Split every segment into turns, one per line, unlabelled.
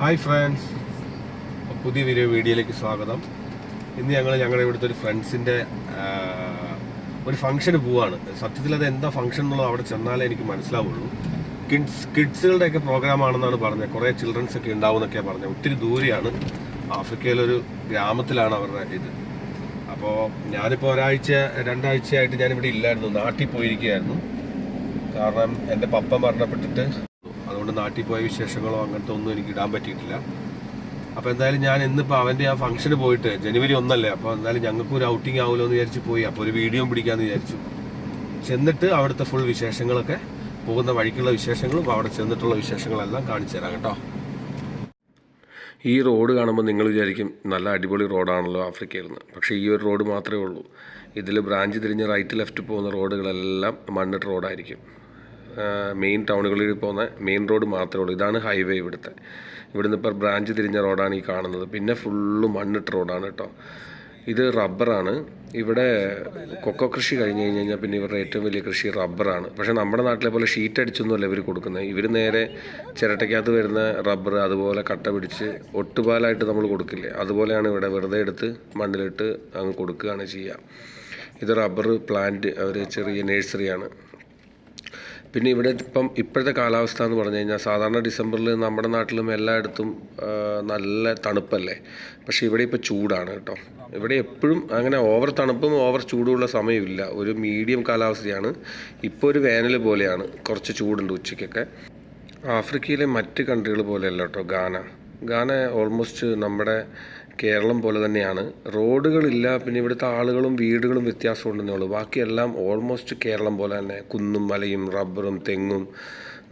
Hi friends പുതിയ video വീഡിയോയിലേക്ക് സ്വാഗതം. ഇന്ന് ഞങ്ങൾ ഞങ്ങളുടെ ഇവിടുത്തെ ഒരു ഫ്രണ്ട്സിന്റെ ഒരു ഫംഗ്ഷന് പോവാണ്. സത്യത്തിൽ അത് എന്താ ഫംഗ്ഷൻ എന്നുള്ളത് അവിടെ ചെന്നാലേ എനിക്ക് മനസ്സിലാവുള്ളൂ. കിഡ്സ് കിഡ്സുകളുടെയൊക്കെ പ്രോഗ്രാം ആണെന്നാണ് പറഞ്ഞത്. കുറേ ചിൽഡ്രൻസ് ഒക്കെ ഉണ്ടാവും എന്നൊക്കെയാണ് പറഞ്ഞത്. ഒത്തിരി ദൂരെയാണ്. ആഫ്രിക്കയിലൊരു ഗ്രാമത്തിലാണ് അവരുടെ ഇത്. അപ്പോൾ ഞാനിപ്പോൾ ഒരാഴ്ച രണ്ടാഴ്ചയായിട്ട് ഞാനിവിടെ ഇല്ലായിരുന്നു. നാട്ടിൽ പോയിരിക്കുകയായിരുന്നു. കാരണം എന്റെ പപ്പ മരണപ്പെട്ടിട്ട് അതുകൊണ്ട് നാട്ടിൽ പോയ വിശേഷങ്ങളോ അങ്ങനത്തെ ഒന്നും എനിക്ക് ഇടാൻ പറ്റിയിട്ടില്ല. അപ്പോൾ എന്തായാലും ഞാൻ ഇന്നിപ്പോൾ അവന്റെ ആ ഫംഗ്ഷന് പോയിട്ട് ജനുവരി ഒന്നല്ലേ അപ്പോൾ എന്തായാലും ഞങ്ങൾക്ക് ഒരു ഔട്ടിംഗ് ആവുമല്ലോ എന്ന് വിചാരിച്ച് പോയി. അപ്പോൾ ഒരു വീഡിയോ പിടിക്കാമെന്ന് വിചാരിച്ചു. ചെന്നിട്ട് അവിടുത്തെ ഫുൾ വിശേഷങ്ങളൊക്കെ പോകുന്ന വഴിക്കുള്ള വിശേഷങ്ങളും അവിടെ ചെന്നിട്ടുള്ള വിശേഷങ്ങളെല്ലാം കാണിച്ചു തരാം കേട്ടോ. ഈ റോഡ് കാണുമ്പോൾ നിങ്ങൾ വിചാരിക്കും നല്ല അടിപൊളി റോഡാണല്ലോ ആഫ്രിക്കയിൽ നിന്ന് പക്ഷേ ഈ ഒരു റോഡ് മാത്രമേ ഉള്ളൂ. ഇതിൽ ബ്രാഞ്ച് തിരിഞ്ഞ് റൈറ്റ് ലെഫ്റ്റ് പോകുന്ന റോഡുകളെല്ലാം മണ്ണിട്ട് റോഡായിരിക്കും. മെയിൻ ടൗണുകളിൽ പോകുന്ന മെയിൻ റോഡ് മാത്രമേ ഉള്ളൂ. ഇതാണ് ഹൈവേ ഇവിടുത്തെ. ഇവിടുന്ന് ഇപ്പോൾ ബ്രാഞ്ച് തിരിഞ്ഞ റോഡാണ് ഈ കാണുന്നത്. പിന്നെ ഫുള്ള് മണ്ണിട്ട റോഡാണ് കേട്ടോ ഇത് റബ്ബറാണ് ഇവിടെ കൊക്കോ കൃഷി കഴിഞ്ഞ് കഴിഞ്ഞ് കഴിഞ്ഞാൽ പിന്നെ ഇവരുടെ ഏറ്റവും വലിയ കൃഷി റബ്ബറാണ് പക്ഷേ നമ്മുടെ നാട്ടിലെ പോലെ ഷീറ്റ് അടിച്ചൊന്നുമല്ല ഇവർ കൊടുക്കുന്നത്. ഇവർ നേരെ ചിരട്ടയ്ക്കകത്ത് വരുന്ന റബ്ബർ അതുപോലെ കട്ട പിടിച്ച് ഒട്ടുപാലായിട്ട് നമ്മൾ കൊടുക്കില്ലേ? അതുപോലെയാണ് ഇവിടെ വെറുതെ എടുത്ത് മണ്ണിലിട്ട് അങ്ങ് കൊടുക്കുകയാണ് ചെയ്യുക ഇത് റബ്ബർ പ്ലാന്റ് അവർ ചെറിയ നഴ്സറിയാണ് പിന്നെ ഇവിടെ ഇപ്പം ഇപ്പോഴത്തെ കാലാവസ്ഥ എന്ന് പറഞ്ഞു കഴിഞ്ഞാൽ സാധാരണ ഡിസംബറിൽ നമ്മുടെ നാട്ടിലും എല്ലായിടത്തും നല്ല തണുപ്പല്ലേ? പക്ഷേ ഇവിടെ ഇപ്പോൾ ചൂടാണ് കേട്ടോ. ഇവിടെ എപ്പോഴും അങ്ങനെ ഓവർ തണുപ്പും ഓവർ ചൂടുമുള്ള സമയമില്ല. ഒരു മീഡിയം കാലാവസ്ഥയാണ്. ഇപ്പോൾ ഒരു വേനൽ പോലെയാണ്. കുറച്ച് ചൂടുണ്ട് ഉച്ചയ്ക്കൊക്കെ. ആഫ്രിക്കയിലെ മറ്റ് കൺട്രികൾ പോലെയല്ല കേട്ടോ ഗാന ഗാന ഓൾമോസ്റ്റ് നമ്മുടെ കേരളം പോലെ തന്നെയാണ്. റോഡുകളില്ല പിന്നെ ഇവിടുത്തെ ആളുകളും വീടുകളും വ്യത്യാസമുണ്ടെന്നേ ഉള്ളൂ. ബാക്കിയെല്ലാം ഓൾമോസ്റ്റ് കേരളം പോലെ തന്നെ. കുന്നും മലയും റബ്ബറും തെങ്ങും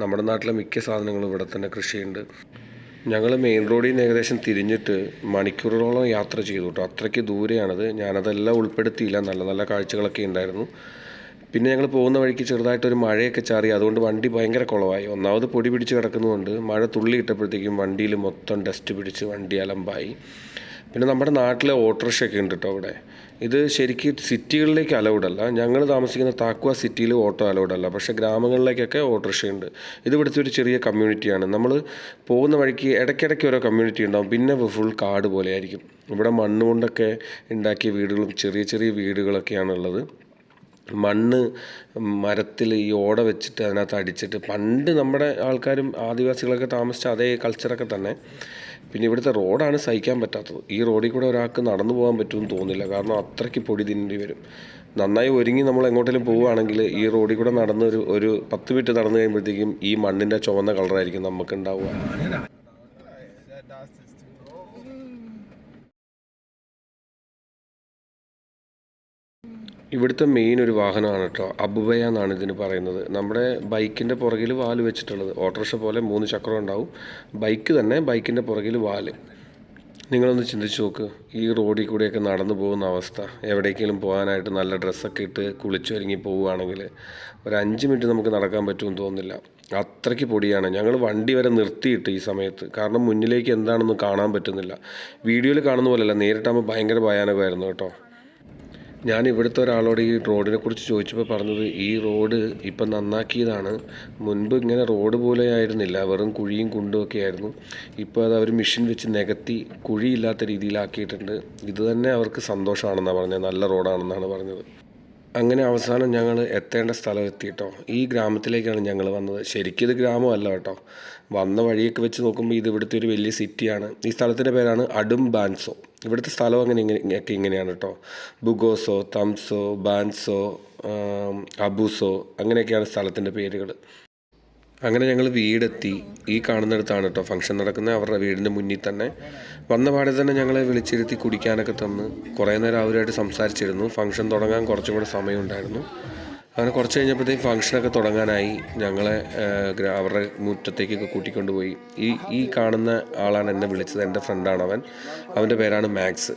നമ്മുടെ നാട്ടിലെ മിക്ക സാധനങ്ങളും ഇവിടെ തന്നെ കൃഷിയുണ്ട്. ഞങ്ങൾ മെയിൻ റോഡിൽ നിന്ന് ഏകദേശം തിരിഞ്ഞിട്ട് മണിക്കൂറുകളോളം യാത്ര ചെയ്തു കേട്ടോ അത്രയ്ക്ക് ദൂരെയാണത്. ഞാനതെല്ലാം ഉൾപ്പെടുത്തിയില്ല. നല്ല നല്ല കാഴ്ചകളൊക്കെ ഉണ്ടായിരുന്നു. പിന്നെ ഞങ്ങൾ പോകുന്ന വഴിക്ക് ചെറുതായിട്ടൊരു മഴയൊക്കെ ചാറി. അതുകൊണ്ട് വണ്ടി ഭയങ്കര കുളമായി ഒന്നാമത് പൊടി പിടിച്ച് കിടക്കുന്നതുകൊണ്ട് മഴ തുള്ളി ഇട്ടപ്പോഴത്തേക്കും വണ്ടിയിൽ മൊത്തം ഡസ്റ്റ് പിടിച്ച് വണ്ടി അലമ്പായി. പിന്നെ നമ്മുടെ നാട്ടിലെ ഓട്ടോറിക്ഷയൊക്കെ ഉണ്ട് കേട്ടോ അവിടെ. ഇത് ശരിക്കും സിറ്റികളിലേക്ക് അലൗഡ് അല്ല ഞങ്ങൾ താമസിക്കുന്ന താക്വ സിറ്റിയിൽ ഓട്ടോ അലൗഡ് അല്ല പക്ഷേ ഗ്രാമങ്ങളിലേക്കൊക്കെ ഓട്ടോറിക്ഷ ഉണ്ട് ഇത് ഇവിടുത്തെ ഒരു ചെറിയ കമ്മ്യൂണിറ്റിയാണ്. നമ്മൾ പോകുന്ന വഴിക്ക് ഇടയ്ക്കിടയ്ക്ക് ഓരോ കമ്മ്യൂണിറ്റി ഉണ്ടാവും. പിന്നെ ഫുൾ കാട് പോലെയായിരിക്കും. ഇവിടെ മണ്ണ് കൊണ്ടൊക്കെ ഉണ്ടാക്കിയ വീടുകളും ചെറിയ ചെറിയ വീടുകളൊക്കെയാണുള്ളത് മണ്ണ് മരത്തിൽ ഈ ഓട വെച്ചിട്ട് അതിനകത്ത് അടിച്ചിട്ട് പണ്ട് നമ്മുടെ ആൾക്കാരും ആദിവാസികളൊക്കെ താമസിച്ച അതേ കൾച്ചറൊക്കെ തന്നെ. പിന്നെ ഇവിടുത്തെ റോഡാണ് സഹിക്കാൻ പറ്റാത്തത്. ഈ റോഡിൽ കൂടെ ഒരാൾക്ക് നടന്നു പോകാൻ പറ്റുമെന്ന് തോന്നില്ല കാരണം അത്രയ്ക്ക് പൊടി തിന്നേണ്ടി വരും. നന്നായി ഒരുങ്ങി നമ്മൾ എങ്ങോട്ടെങ്കിലും പോവുകയാണെങ്കിൽ ഈ റോഡിൽ കൂടെ നടന്ന് ഒരു ഒരു പത്ത് മിനിറ്റ് നടന്നു കഴിയുമ്പോഴത്തേക്കും ഈ മണ്ണിന്റെ ചുവന്ന കളറായിരിക്കും നമുക്ക് ഇവിടുത്തെ മെയിൻ ഒരു വാഹനമാണ് കേട്ടോ അബുബയ എന്നാണ് ഇതിന് പറയുന്നത്. നമ്മുടെ ബൈക്കിന്റെ പുറകിൽ വാൽ വെച്ചിട്ടുള്ളത്. ഓട്ടോറിക്ഷ പോലെ മൂന്ന് ചക്രം ഉണ്ടാവും. ബൈക്ക് തന്നെ ബൈക്കിന്റെ പുറകിൽ വാൽ. നിങ്ങളൊന്ന് ചിന്തിച്ച് നോക്ക്. ഈ റോഡിൽ കൂടെയൊക്കെ നടന്നു പോകുന്ന അവസ്ഥ. എവിടേക്കെങ്കിലും പോകാനായിട്ട് നല്ല ഡ്രസ്സൊക്കെ ഇട്ട് കുളിച്ചൊരുങ്ങി പോവുകയാണെങ്കിൽ ഒരു അഞ്ച് മിനിറ്റ് നമുക്ക് നടക്കാൻ പറ്റുമെന്ന് തോന്നുന്നില്ല. അത്രയ്ക്ക് പൊടിയാണ്. ഞങ്ങൾ വണ്ടി വരെ നിർത്തിയിട്ട് ഈ സമയത്ത്. കാരണം മുന്നിലേക്ക് എന്താണെന്ന് കാണാൻ പറ്റുന്നില്ല. വീഡിയോയിൽ കാണുന്ന പോലെയല്ല. നേരിട്ടാകുമ്പോൾ ഭയങ്കര ഭയാനകമായിരുന്നു കേട്ടോ. ഞാൻ ഇവിടുത്തെ ഒരാളോട് ഈ റോഡിനെ കുറിച്ച് ചോദിച്ചപ്പോൾ പറഞ്ഞത് ഈ റോഡ് ഇപ്പം നന്നാക്കിയതാണ്. മുൻപ് ഇങ്ങനെ റോഡ് പോലെ ആയിരുന്നില്ല. വെറും കുഴിയും കുണ്ടും ഒക്കെ ആയിരുന്നു. ഇപ്പോൾ അത് അവർ മെഷീൻ വെച്ച് നികത്തി കുഴിയില്ലാത്ത രീതിയിലാക്കിയിട്ടുണ്ട്. ഇത് തന്നെ അവർക്ക് സന്തോഷമാണെന്നാണ് പറഞ്ഞത്. നല്ല റോഡാണെന്നാണ് പറഞ്ഞത്. അങ്ങനെ അവസാനം ഞങ്ങൾ എത്തേണ്ട സ്ഥലം എത്തിയിട്ടോ. ഈ ഗ്രാമത്തിലേക്കാണ് ഞങ്ങൾ വന്നത്. ശരിക്കും ഇത് ഗ്രാമമല്ല കേട്ടോ. വന്ന വഴിയൊക്കെ വെച്ച് നോക്കുമ്പോൾ ഇത് ഇവിടുത്തെ ഒരു വലിയ സിറ്റിയാണ്. ഈ സ്ഥലത്തിന്റെ പേരാണ് അഡും ബാൻസോ ഇവിടുത്തെ സ്ഥലം അങ്ങനെ ഇങ്ങനെ ഒക്കെ ഇങ്ങനെയാണ് കേട്ടോ. ബുഗോസോ തംസോ ബാൻസോ അബൂസോ അങ്ങനെയൊക്കെയാണ് സ്ഥലത്തിന്റെ പേരുകൾ അങ്ങനെ ഞങ്ങൾ വീടെത്തി. ഈ കാണുന്നിടത്താണ് കേട്ടോ ഫംഗ്ഷൻ നടക്കുന്നത്. അവരുടെ വീടിന്റെ മുന്നിൽ തന്നെ. വന്ന പാടെ തന്നെ ഞങ്ങളെ വിളിച്ചിരുത്തി കുടിക്കാനൊക്കെ തന്ന് കുറേ നേരം അവരുമായിട്ട് സംസാരിച്ചിരുന്നു. ഫംഗ്ഷൻ തുടങ്ങാൻ കുറച്ചും കൂടെ സമയമുണ്ടായിരുന്നു. അങ്ങനെ കുറച്ച് കഴിഞ്ഞപ്പോഴത്തേക്കും ഫംഗ്ഷനൊക്കെ തുടങ്ങാനായി. ഞങ്ങളെ അവരുടെ മുറ്റത്തേക്കൊക്കെ കൂട്ടിക്കൊണ്ടുപോയി. ഈ ഈ കാണുന്ന ആളാണ് എന്നെ വിളിച്ചത്. എന്റെ ഫ്രണ്ടാണ് അവൻ. അവന്റെ പേരാണ് മാക്സ്.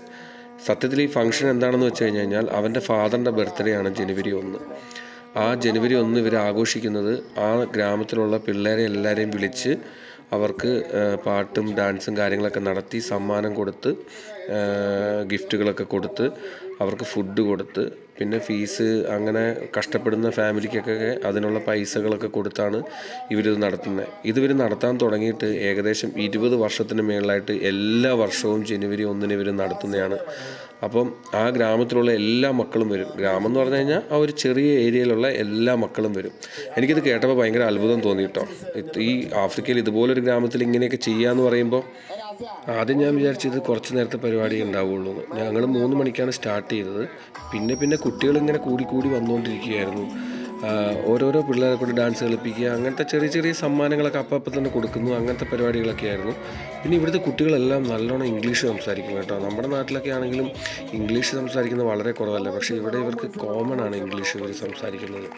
സത്യത്തിൽ ഈ ഫംഗ്ഷൻ എന്താണെന്ന് വെച്ച് കഴിഞ്ഞ് കഴിഞ്ഞാൽ അവന്റെ ഫാദറിന്റെ ബർത്ത്ഡേ ആണ് ജനുവരി ഒന്ന്. ആ ജനുവരി ഒന്ന് ഇവർ ആഘോഷിക്കുന്നത് ആ ഗ്രാമത്തിലുള്ള പിള്ളേരെ എല്ലാവരെയും വിളിച്ച് അവർക്ക് പാട്ടും ഡാൻസും കാര്യങ്ങളൊക്കെ നടത്തി സമ്മാനം കൊടുത്ത് ഗിഫ്റ്റുകളൊക്കെ കൊടുത്ത് അവർക്ക് ഫുഡ് കൊടുത്ത് പിന്നെ ഫീസ് അങ്ങനെ കഷ്ടപ്പെടുന്ന ഫാമിലിക്കൊക്കെ അതിനുള്ള പൈസകളൊക്കെ കൊടുത്താണ് ഇവരിത് നടത്തുന്നത് ഇതിവർ നടത്താൻ തുടങ്ങിയിട്ട് ഏകദേശം ഇരുപത് വർഷത്തിന് മേളിലായിട്ട് എല്ലാ വർഷവും ജനുവരി ഒന്നിന് ഇവർ നടത്തുന്നതാണ് അപ്പം ആ ഗ്രാമത്തിലുള്ള എല്ലാ മക്കളും വരും. ഗ്രാമം എന്ന് പറഞ്ഞു കഴിഞ്ഞാൽ ആ ഒരു ചെറിയ ഏരിയയിലുള്ള എല്ലാ മക്കളും വരും. എനിക്കിത് കേട്ടപ്പോൾ ഭയങ്കര അത്ഭുതം തോന്നി കേട്ടോ ഈ ആഫ്രിക്കയിൽ ഇതുപോലൊരു ഗ്രാമത്തിൽ ഇങ്ങനെയൊക്കെ ചെയ്യാന്ന് പറയുമ്പോൾ ആദ്യം ഞാൻ വിചാരിച്ചത് കുറച്ച് നേരത്തെ പരിപാടി ഉണ്ടാവുള്ളൂ. ഞങ്ങൾ മൂന്ന് മണിക്കാണ് സ്റ്റാർട്ട് ചെയ്തത്. പിന്നെ പിന്നെ കുട്ടികൾ ഇങ്ങനെ കൂടി കൂടി വന്നുകൊണ്ടിരിക്കുകയായിരുന്നു ഓരോരോ പിള്ളേരെ കൊണ്ട് ഡാൻസ് കളിപ്പിക്കുക അങ്ങനത്തെ ചെറിയ ചെറിയ സമ്മാനങ്ങളൊക്കെ അപ്പം അപ്പം തന്നെ കൊടുക്കുന്നു അങ്ങനത്തെ പരിപാടികളൊക്കെ ആയിരുന്നു. പിന്നെ ഇവിടുത്തെ കുട്ടികളെല്ലാം നല്ലോണം ഇംഗ്ലീഷ് സംസാരിക്കും കേട്ടോ. നമ്മുടെ നാട്ടിലൊക്കെ ആണെങ്കിലും ഇംഗ്ലീഷ് സംസാരിക്കുന്നത് വളരെ കുറവല്ല. പക്ഷേ ഇവിടെ ഇവർക്ക് കോമൺ ആണ് ഇംഗ്ലീഷ് ഇവർ സംസാരിക്കുന്നത്.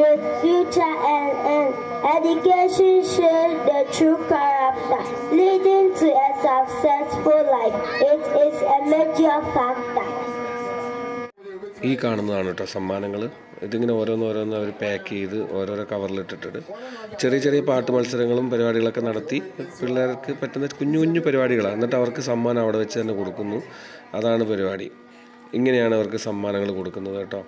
With future Education shows the true character, leading to a successful life. It is a major factor.
ഈ കാണുന്നതാണ് കേട്ടോ സമ്മാനങ്ങൾ ഇതിങ്ങനെ ഓരോന്നോരോന്ന് അവർ പാക്ക് ചെയ്ത് ഓരോരോ കവറിലിട്ടിട്ടുണ്ട് ചെറിയ ചെറിയ പാട്ട് മത്സരങ്ങളും പരിപാടികളൊക്കെ നടത്തി പിള്ളേർക്ക് പറ്റുന്ന കുഞ്ഞു കുഞ്ഞു പരിപാടികളാണ്. എന്നിട്ട് അവർക്ക് സമ്മാനം അവിടെ വെച്ച് തന്നെ കൊടുക്കുന്നു. അതാണ് പരിപാടി. ഇങ്ങനെയാണ് അവർക്ക് സമ്മാനങ്ങൾ കൊടുക്കുന്നത് കേട്ടോ.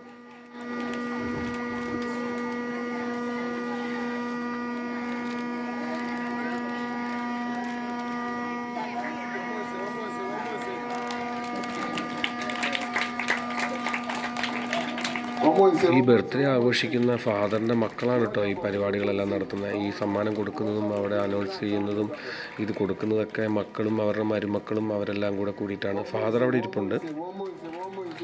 ഈ ബർത്ത്ഡേ ആഘോഷിക്കുന്ന ഫാദറിന്റെ മക്കളാണ് കേട്ടോ ഈ പരിപാടികളെല്ലാം നടത്തുന്നത് ഈ സമ്മാനം കൊടുക്കുന്നതും അവിടെ അനൗൺസ് ചെയ്യുന്നതും ഇത് കൊടുക്കുന്നതൊക്കെ മക്കളും അവരുടെ മരുമക്കളും അവരെല്ലാം കൂടെ കൂടിയിട്ടാണ്. ഫാദർ അവിടെ ഇരിപ്പുണ്ട്.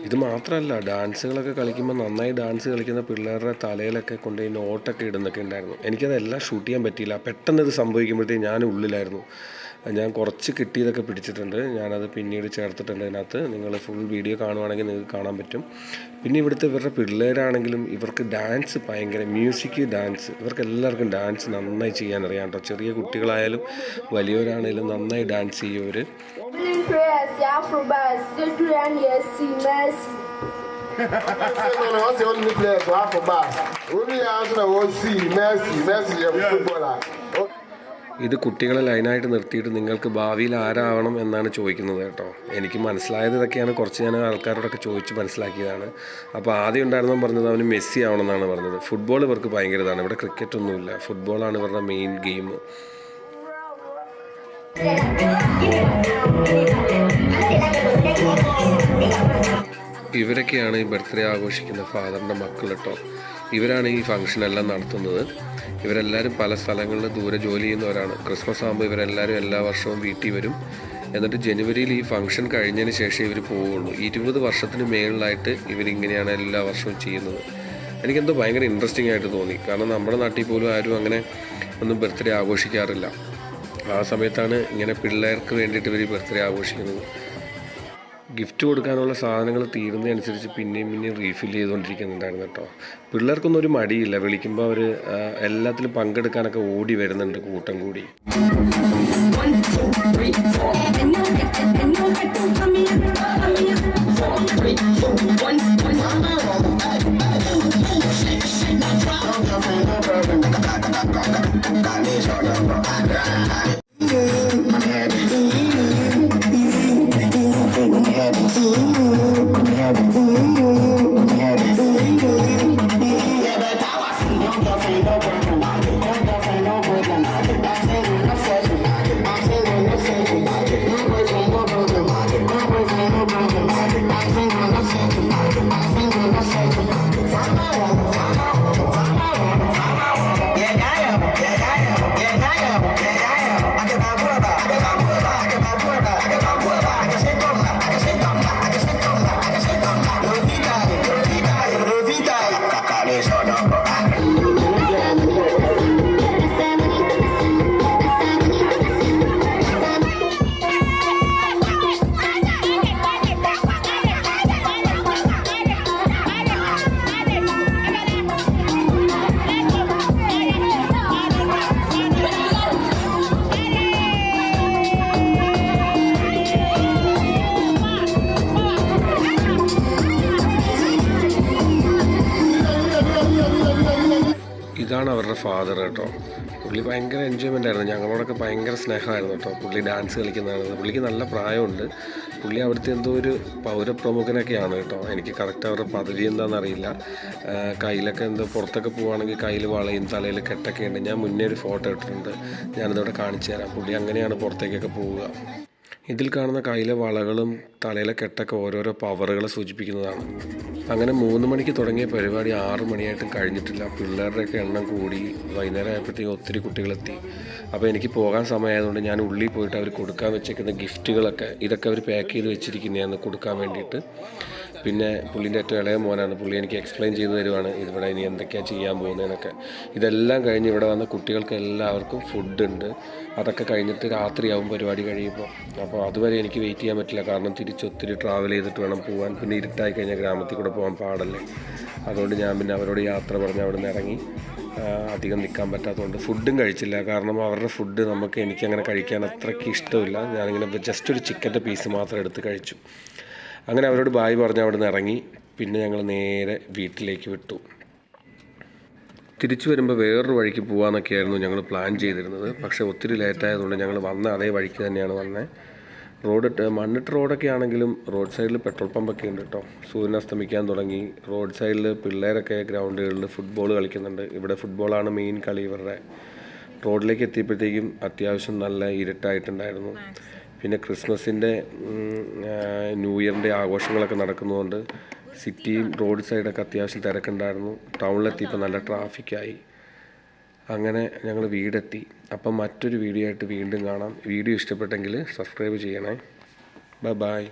ഇത് മാത്രമല്ല ഡാൻസുകളൊക്കെ കളിക്കുമ്പോൾ നന്നായി ഡാൻസ് കളിക്കുന്ന പിള്ളേരുടെ തലയിലൊക്കെ കൊണ്ടുപോയി നോട്ടൊക്കെ ഇടുന്നൊക്കെ ഉണ്ടായിരുന്നു. എനിക്കതെല്ലാം ഷൂട്ട് ചെയ്യാൻ പറ്റിയില്ല. പെട്ടെന്ന് ഇത് സംഭവിക്കുമ്പോഴത്തേക്ക് ഞാൻ ഉള്ളിലായിരുന്നു. ഞാൻ കുറച്ച് കിട്ടിയതൊക്കെ പിടിച്ചിട്ടുണ്ട് ഞാനത് പിന്നീട് ചേർത്തിട്ടുണ്ട് അതിനകത്ത് നിങ്ങൾ ഫുൾ വീഡിയോ കാണുവാണെങ്കിൽ നിങ്ങൾക്ക് കാണാൻ പറ്റും പിന്നെ ഇവിടുത്തെ ഇവരുടെ പിള്ളേരാണെങ്കിലും ഇവർക്ക് ഡാൻസ് ഭയങ്കര മ്യൂസിക് ഡാൻസ് ഇവർക്ക് എല്ലാവർക്കും ഡാൻസ് നന്നായി ചെയ്യാൻ അറിയാം കേട്ടോ ചെറിയ കുട്ടികളായാലും വലിയവരാണെങ്കിലും നന്നായി ഡാൻസ് ചെയ്യും
no. Oh,
ഇത് കുട്ടികളെ ലൈനായിട്ട് നിർത്തിയിട്ട് നിങ്ങൾക്ക് ഭാവിയിൽ ആരാവണം എന്നാണ് ചോദിക്കുന്നത് കേട്ടോ. എനിക്ക് മനസ്സിലായത് ഇതൊക്കെയാണ്. കുറച്ച് ഞാൻ ആൾക്കാരോടൊക്കെ ചോദിച്ച് മനസ്സിലാക്കിയതാണ്. അപ്പോൾ ആദ്യം ഉണ്ടായിരുന്നു പറഞ്ഞത് അവന് മെസ്സി ആവണമെന്നാണ് പറഞ്ഞത്. ഫുട്ബോൾ ഇവർക്ക് ഭയങ്കര ഇതാണ്. ഇവിടെ ക്രിക്കറ്റ് ഒന്നുമില്ല. ഫുട്ബോളാണ് ഇവരുടെ മെയിൻ ഗെയിം ഇവരൊക്കെയാണ് ഈ ബർത്ത്ഡേ ആഘോഷിക്കുന്ന ഫാദറിന്റെ മക്കൾ കേട്ടോ ഇവരാണ് ഈ ഫംഗ്ഷനെല്ലാം നടത്തുന്നത്. ഇവരെല്ലാവരും പല സ്ഥലങ്ങളിൽ ദൂരെ ജോലി ചെയ്യുന്നവരാണ്. ക്രിസ്മസ് ആകുമ്പോൾ ഇവരെല്ലാവരും എല്ലാ വർഷവും വീട്ടിൽ വരും. എന്നിട്ട് ജനുവരിയിൽ ഈ ഫംഗ്ഷൻ കഴിഞ്ഞതിന് ശേഷം ഇവർ പോവുള്ളൂ. ഇരുപത് വർഷത്തിന് മേളിലായിട്ട് ഇവരിങ്ങനെയാണ് എല്ലാ വർഷവും ചെയ്യുന്നത്. എനിക്കെന്തോ ഭയങ്കര ഇൻട്രസ്റ്റിംഗ് ആയിട്ട് തോന്നി. കാരണം നമ്മുടെ നാട്ടിൽ പോലും ആരും അങ്ങനെ ഒന്നും ബർത്ത്ഡേ ആഘോഷിക്കാറില്ല. ആ സമയത്താണ് ഇങ്ങനെ പിള്ളേർക്ക് വേണ്ടിയിട്ട് ഇവർ ബർത്ത്ഡേ ആഘോഷിക്കുന്നത്. ഗിഫ്റ്റ് കൊടുക്കാനുള്ള സാധനങ്ങൾ തീരുന്നതനുസരിച്ച് പിന്നെയും പിന്നെയും റീഫിൽ ചെയ്തുകൊണ്ടിരിക്കുന്നുണ്ടായിരുന്നു കേട്ടോ. പിള്ളേർക്കൊന്നും ഒരു മടിയില്ല. വിളിക്കുമ്പോൾ അവർ എല്ലാത്തിലും പങ്കെടുക്കാനൊക്കെ ഓടി വരുന്നുണ്ട് കൂട്ടം കൂടി. കേട്ടോ. പുള്ളി ഭയങ്കര എൻജോയ്മെന്റ് ആയിരുന്നു. ഞങ്ങളോടൊക്കെ ഭയങ്കര സ്നേഹമായിരുന്നു കേട്ടോ. പുള്ളി ഡാൻസ് കളിക്കുന്നതാണ്. പുള്ളിക്ക് നല്ല പ്രായമുണ്ട്. പുള്ളി അവിടുത്തെ എന്തോ ഒരു പൗരപ്രമുഖനൊക്കെയാണ് കേട്ടോ. എനിക്ക് കറക്റ്റ് അവരുടെ പദവി എന്താണെന്ന് അറിയില്ല ആ, കയ്യിലൊക്കെ എന്തോ പുറത്തൊക്കെ പോവുകയാണെങ്കിൽ കയ്യിൽ വളയും തലയിൽ കെട്ടൊക്കെ ഉണ്ട് ഞാൻ മുന്നേ ഒരു ഫോട്ടോ ഇട്ടിട്ടുണ്ട്. ഞാനിതോടെ കാണിച്ചു തരാം പുള്ളി അങ്ങനെയാണ് പുറത്തേക്കൊക്കെ പോവുക. ഇതിൽ കാണുന്ന കയ്യിലെ വളകളും തലയിലെ കെട്ടൊക്കെ ഓരോരോ പവറുകളെ സൂചിപ്പിക്കുന്നതാണ്. അങ്ങനെ മൂന്ന് മണിക്ക് തുടങ്ങിയ പരിപാടി ആറു മണിയായിട്ടും കഴിഞ്ഞിട്ടില്ല. പിള്ളേരുടെയൊക്കെ എണ്ണം കൂടി വൈകുന്നേരം ആയപ്പോഴത്തേക്കും ഒത്തിരി കുട്ടികളെത്തി. അപ്പോൾ എനിക്ക് പോകാൻ സമയമായതുകൊണ്ട് ഞാൻ ഉള്ളിൽ പോയിട്ട് അവർ കൊടുക്കാൻ വെച്ചേക്കുന്ന ഗിഫ്റ്റുകളൊക്കെ ഇതൊക്കെ അവർ പാക്ക് ചെയ്ത് വെച്ചിരിക്കുന്നതാണ് കൊടുക്കാൻ വേണ്ടിയിട്ട്. പിന്നെ പുള്ളിന്റെ ഏറ്റവും ഇളയ മോനാണ്. പുള്ളി എനിക്ക് എക്സ്പ്ലെയിൻ ചെയ്തു തരുവാണ് ഇതിവിടെ ഇനി എന്തൊക്കെയാണ് ചെയ്യാൻ പോകുന്നതെന്നൊക്കെ. ഇതെല്ലാം കഴിഞ്ഞ് ഇവിടെ വന്ന കുട്ടികൾക്ക് എല്ലാവർക്കും ഫുഡ് ഉണ്ട്. അതൊക്കെ കഴിഞ്ഞിട്ട് രാത്രിയാവും പരിപാടി കഴിയുമ്പോൾ. അപ്പോൾ അതുവരെ എനിക്ക് വെയിറ്റ് ചെയ്യാൻ പറ്റില്ല. കാരണം തിരിച്ചൊത്തിരി ട്രാവൽ ചെയ്തിട്ട് വേണം പോകാൻ പിന്നെ ഇരുട്ടായി കഴിഞ്ഞാൽ ഗ്രാമത്തിൽ കൂടെ പോകാൻ പാടല്ലേ. അതുകൊണ്ട് ഞാൻ പിന്നെ അവരോട് യാത്ര പറഞ്ഞ് അവിടെ നിന്ന് ഇറങ്ങി അധികം നിൽക്കാൻ പറ്റാത്തതുകൊണ്ട് ഫുഡും കഴിച്ചില്ല. കാരണം അവരുടെ ഫുഡ് നമുക്ക് എനിക്കങ്ങനെ കഴിക്കാൻ അത്രയ്ക്ക് ഇഷ്ടമില്ല. ഞാനിങ്ങനെ ജസ്റ്റ് ഒരു ചിക്കന്റെ പീസ് മാത്രം എടുത്ത് കഴിച്ചു. അങ്ങനെ അവരോട് ബായ് പറഞ്ഞ് അവിടെ നിന്ന് ഇറങ്ങി. പിന്നെ ഞങ്ങൾ നേരെ വീട്ടിലേക്ക് വിട്ടു. തിരിച്ചു വരുമ്പോൾ വേറൊരു വഴിക്ക് പോകാമെന്നൊക്കെയായിരുന്നു ഞങ്ങൾ പ്ലാൻ ചെയ്തിരുന്നത്. പക്ഷേ ഒത്തിരി ലേറ്റായതുകൊണ്ട് ഞങ്ങൾ വന്ന അതേ വഴിക്ക് തന്നെയാണ് വന്നത് റോഡ് മണ്ണിട്ട് റോഡൊക്കെ ആണെങ്കിലും റോഡ് സൈഡിൽ പെട്രോൾ പമ്പൊക്കെ ഉണ്ട് കേട്ടോ സൂര്യൻ അസ്തമിക്കാൻ തുടങ്ങി. റോഡ് സൈഡിൽ പിള്ളേരൊക്കെ ഗ്രൗണ്ടുകളിൽ ഫുട്ബോൾ കളിക്കുന്നുണ്ട്. ഇവിടെ ഫുട്ബോളാണ് മെയിൻ കളി. ഇവരുടെ റോഡിലേക്ക് എത്തിയപ്പോഴത്തേക്കും അത്യാവശ്യം നല്ല ഇരുട്ടായിട്ടുണ്ടായിരുന്നു. പിന്നെ ക്രിസ്മസിന്റെ ന്യൂ ഇയറിന്റെ ആഘോഷങ്ങളൊക്കെ നടക്കുന്നതുകൊണ്ട് സിറ്റിയും റോഡ് സൈഡൊക്കെ അത്യാവശ്യം തിരക്കുണ്ടായിരുന്നു. ടൗണിലെത്തിയപ്പോൾ നല്ല ട്രാഫിക്കായി. അങ്ങനെ ഞങ്ങൾ വീടെത്തി. അപ്പം മറ്റൊരു വീഡിയോ ആയിട്ട് വീണ്ടും കാണാം. വീഡിയോ ഇഷ്ടപ്പെട്ടെങ്കിൽ സബ്സ്ക്രൈബ് ചെയ്യണേ. Bye bye.